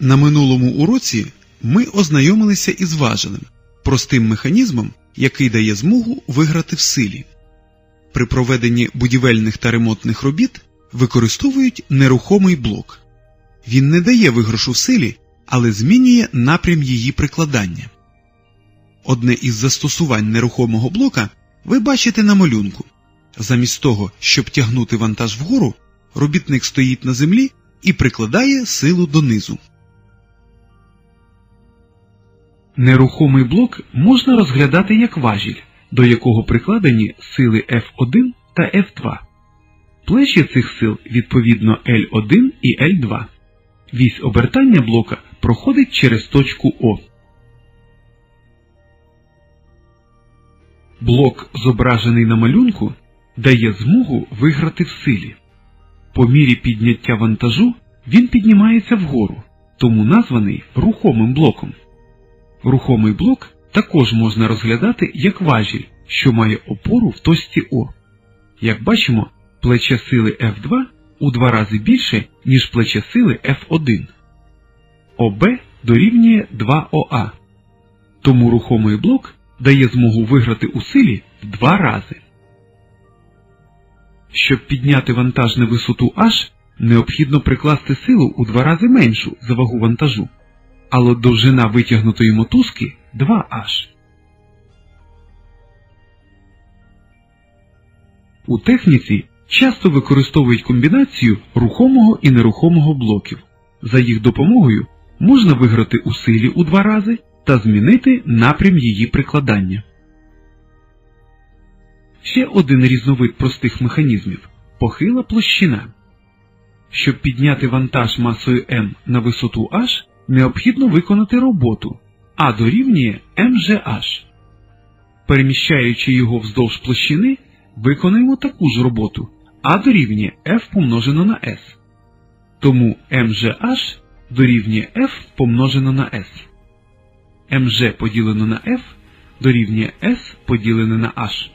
На минулому уроці ми ознайомилися із важелем, простим механізмом, який дає змогу виграти в силі. При проведенні будівельних та ремонтних робіт використовують нерухомий блок. Він не дає виграшу в силі, але змінює напрям її прикладання. Одне із застосувань нерухомого блока ви бачите на малюнку. Замість того, щоб тягнути вантаж вгору, робітник стоїть на землі і прикладає силу донизу. Нерухомий блок можна розглядати як важіль, до якого прикладені сили F1 та F2. Плечі цих сил відповідно L1 і L2. Вісь обертання блока проходить через точку О. Блок, зображений на малюнку, дає змогу виграти в силі. По мірі підняття вантажу він піднімається вгору, тому названий рухомим блоком. Рухомий блок також можна розглядати як важіль, що має опору в точці О. Як бачимо, плече сили F2 у два рази більше, ніж плече сили F1. ОБ дорівнює 2ОА. Тому рухомий блок дає змогу виграти у силі в два рази. Щоб підняти вантаж на висоту H, необхідно прикласти силу у два рази меншу за вагу вантажу, але довжина витягнутої мотузки 2H. У техніці часто використовують комбінацію рухомого і нерухомого блоків. За їх допомогою можна виграти у силі у два рази та змінити напрям її прикладання. Ще один різновид простих механізмів похила площина. Щоб підняти вантаж масою М на висоту H, необхідно виконати роботу А дорівнює МЖH. Переміщаючи його вздовж площини, виконаємо таку ж роботу А дорівнює F помножено на S. Тому МЖH дорівнює F помножено на S. МЖ поділено на F дорівнює S поділене на H.